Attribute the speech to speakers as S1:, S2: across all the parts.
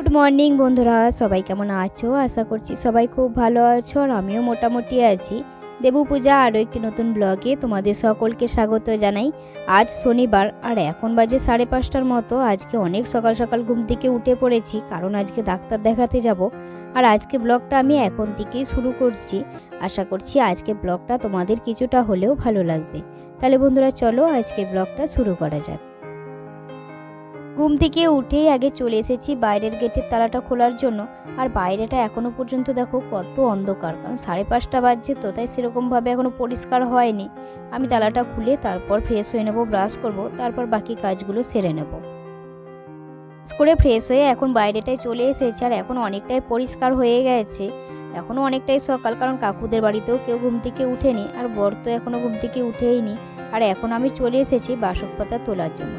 S1: Good morning বন্ধুরা, সবাই কেমন আছো? আশা করছি সবাই খুব ভালো আছো আর আমিও মোটামুটি আছি। দেবু পূজা আরও একটি নতুন ব্লগে তোমাদের সকলকে স্বাগত জানাই। আজ শনিবার আর এখন বাজে সাড়ে পাঁচটার মতো। আজকে অনেক সকাল সকাল ঘুম থেকে উঠে পড়েছি, কারণ আজকে ডাক্তার দেখাতে যাব। আর আজকে ব্লগটা আমি এখন থেকেই শুরু করছি। আশা করছি আজকে ব্লগটা তোমাদের কিছুটা হলেও ভালো লাগবে। তাহলে বন্ধুরা চলো আজকে ব্লগটা শুরু করা যাক। ঘুম থেকে উঠেই আগে চলে এসেছি বাইরের গেটের তালাটা খোলার জন্য। আর বাইরেটা এখনও পর্যন্ত দেখো কত অন্ধকার, কারণ সাড়ে পাঁচটা বাজছে তো, তাই সেরকমভাবে এখনও পরিষ্কার হয়নি। আমি তালাটা খুলে তারপর ফ্রেশ হয়ে নেব ব্রাশ করব, তারপর বাকি কাজগুলো সেরে নেব। করে ফ্রেশ হয়ে এখন বাইরেটায় চলে এসেছে, আর এখন অনেকটাই পরিষ্কার হয়ে গেছে। এখনও অনেকটাই সকাল, কারণ কাকুদের বাড়িতেও কেউ ঘুম থেকে উঠেনি, আর বর তো এখনও ঘুম থেকে উঠেইনি। আর এখন আমি চলে এসেছি বাসক পাতা তোলার জন্য।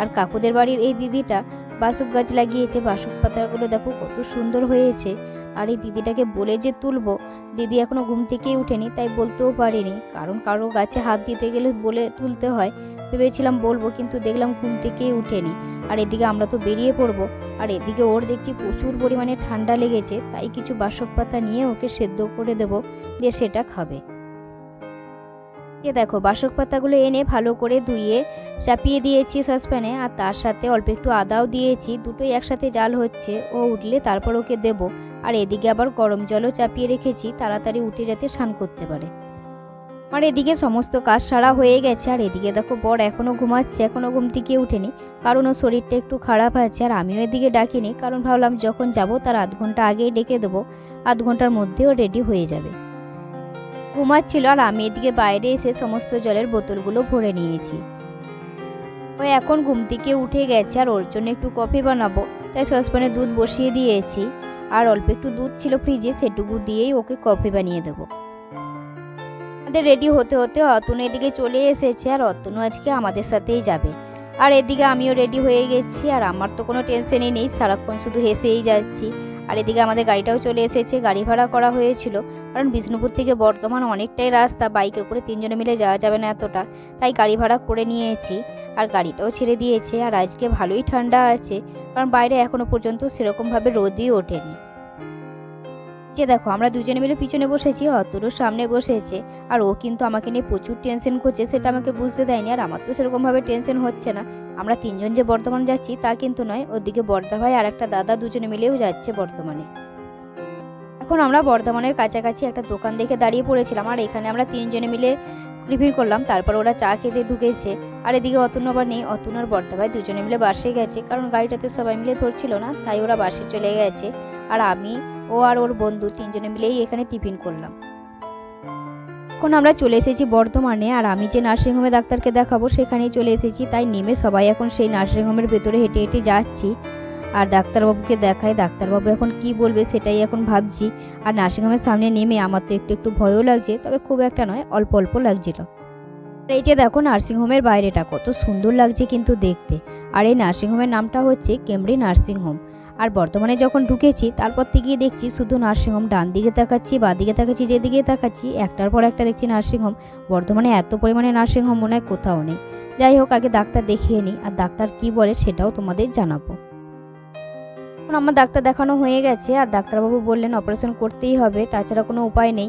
S1: আর কাকুদের বাড়ির এই দিদিটা বাসক গাছ লাগিয়েছে, বাসক পাতাগুলো দেখো কত সুন্দর হয়েছে। আর এই দিদিটাকে বলে যে তুলবো, দিদি এখনও ঘুম থেকেই উঠেনি, তাই বলতেও পারিনি। কারণ কারও গাছে হাত দিতে গেলে বলে তুলতে হয়, ভেবেছিলাম বলব, কিন্তু দেখলাম ঘুম থেকেই উঠেনি। আর এদিকে আমরা তো বেরিয়ে পড়ব, আর এদিকে ওর দেখছি প্রচুর পরিমাণে ঠান্ডা লেগেছে, তাই কিছু বাসক পাতা নিয়ে ওকে সেদ্ধ করে দেবো, দিয়ে সেটা খাবে। এ দেখো, বাসক পাতাগুলো এনে ভালো করে ধুয়ে চাপিয়ে দিয়েছি সসপ্যানে, আর তার সাথে অল্প একটু আদাও দিয়েছি, দুটোই একসাথে জাল হচ্ছে, ও উঠলে তারপর ওকে দেবো। আর এদিকে আবার গরম জলও চাপিয়ে রেখেছি, তাড়াতাড়ি উঠে যাতে স্নান করতে পারে। আর এদিকে সমস্ত কাজ সারা হয়ে গেছে, আর এদিকে দেখো বর এখনও ঘুমাচ্ছে এখনও ঘুম থেকে উঠেনি, কারণ ও শরীরটা একটু খারাপ আছে, আর আমিও এদিকে ডাকিনি, কারণ ভাবলাম যখন যাব তার আধ ঘণ্টা আগেই ডেকে দেবো, আধ ঘণ্টার মধ্যেও রেডি হয়ে যাবে। ঘুমাচ্ছিল আর আমি এদিকে বাইরে এসে সমস্ত জলের বোতলগুলো ভরে নিয়েছি। ও এখন ঘুম থেকে উঠে গেছে আর ওর জন্য একটু কফি বানাবো, তাই সসপ্যানে দুধ বসিয়ে দিয়েছি। আর অল্প একটু দুধ ছিল ফ্রিজে, সেটুকু দিয়েই ওকে কফি বানিয়ে দেবো। আমাদের রেডি হতে হতে অতনু এদিকে চলে এসেছে আর অতনু আজকে আমাদের সাথেই যাবে। আর এদিকে আমিও রেডি হয়ে গেছি আর আমার তো কোনো টেনশনই নেই, সারাক্ষণ শুধু হেসেই যাচ্ছি। আর এদিকে আমাদের গাড়িটাও চলে এসেছে। গাড়ি ভাড়া করা হয়েছিল, কারণ বিষ্ণুপুর থেকে বর্ধমান অনেকটাই রাস্তা, বাইকে করে তিনজনে মিলে যাওয়া যাবে না এতটা। তাই গাড়ি ভাড়া করে নিয়েছি আর গাড়িটাও ছেড়ে দিয়েছে। আর আজকে ভালোই ঠান্ডা আছে, কারণ বাইরে এখনও পর্যন্ত সেরকমভাবে রোদই ওঠেনি। যে দেখো, আমরা দুজনে মিলে পিছনে বসেছি অতরও সামনে বসেছে। আর ও কিন্তু আমাকে নিয়ে প্রচুর টেনশন করছে, সেটা আমাকে বুঝতে দেয়নি। আর আমার তো সেরকমভাবে টেনশন হচ্ছে না। আমরা তিনজন যে বর্ধমান যাচ্ছি, তা কিন্তু নয়। ওদিকে বর্ধা ভাই আর একটা দাদা দুজনে মিলেও যাচ্ছে বর্ধমানে। এখন আমরা বর্ধমানের কাছাকাছি একটা দোকান দেখে দাঁড়িয়ে পড়েছিলাম। আর এখানে আমরা তিনজনে মিলে টিফিন করলাম, তারপর ওরা চা খেতে ঢুকেছে। আর এদিকে অতুন আবার নেই। অতুন আর বর্ধা ভাই দুজনে মিলে বাসে গেছে। কারণ গাড়িটাতে সবাই মিলে ধরছিল না, তাই ওরা বাসে চলে গেছে। আর আমি ও আর ওর বন্ধু তিনজনে মিলেই এখানে টিফিন করলাম। এখন আমরা চলে এসেছি বর্ধমানে আর আমি যে নার্সিংহোমে ডাক্তারকে দেখাবো সেখানেই চলে এসেছি, তাই নেমে সবাই এখন সেই নার্সিংহোমের ভেতরে হেঁটে হেঁটে যাচ্ছি। আর ডাক্তারবাবুকে দেখায় ডাক্তারবাবু এখন কি বলবে সেটাই এখন ভাবছি। আর নার্সিংহোমের সামনে নেমে আমার তো একটু একটু ভয়ও লাগছে, তবে খুব একটা নয়, অল্প অল্প লাগছিল। এই যে দেখো নার্সিংহোমের বাইরেটা কত সুন্দর লাগছে কিন্তু দেখতে। আর এই নার্সিংহোমের নামটা হচ্ছে কেমব্রি নার্সিংহোম আর বর্তমানে যখন ঢুকেছি, তারপর থেকে দেখছি শুধু নার্সিংহোম ডান দিকে তাকাচ্ছি, বা দিকে তাকাচ্ছি যেদিকে তাকাচ্ছি, একটার পর একটা দেখছি নার্সিংহোম বর্তমানে এত পরিমাণে নার্সিংহোম মনে হয় কোথাও নেই। যাই হোক, আগে ডাক্তার দেখিয়ে নিই, আর ডাক্তার কি বলে সেটাও তোমাদের জানাব। এখন আমার ডাক্তার দেখানো হয়ে গেছে আর ডাক্তারবাবু বললেন অপারেশন করতেই হবে, তাছাড়া কোনো উপায় নেই।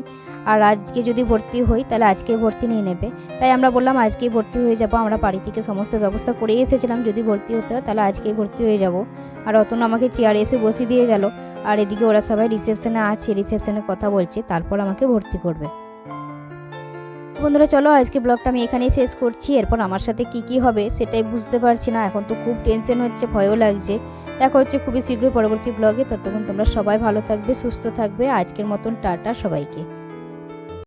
S1: আর আজকে যদি ভর্তি হই, তাহলে আজকে ভর্তি নিয়ে নেবে। তাই আমরা বললাম আজকেই ভর্তি হয়ে যাব, আমরা বাড়ি থেকে সমস্ত ব্যবস্থা করেই এসেছিলাম, যদি ভর্তি হতে হয় তাহলে আজকেই ভর্তি হয়ে যাব। আর অতন আমাকে চেয়ারে এসে বসিয়ে দিয়ে গেল, আর এদিকে ওরা সবাই রিসেপশনে আছে রিসেপশনে কথা বলছে, তারপর আমাকে ভর্তি করবে। বন্ধুরা, চলো আজকে ব্লগটা আমি এখানেই শেষ করছি। এরপর আমার সাথে কি কি হবে সেটাই বুঝতে পারছি না। এখন তো খুব টেনশন হচ্ছে, ভয়ও লাগছে। দেখা হচ্ছে খুবই শীঘ্রই পরবর্তী ব্লগে ততক্ষণ তোমরা সবাই ভালো থাকবে, সুস্থ থাকবে। আজকের মতন টাটা সবাইকে।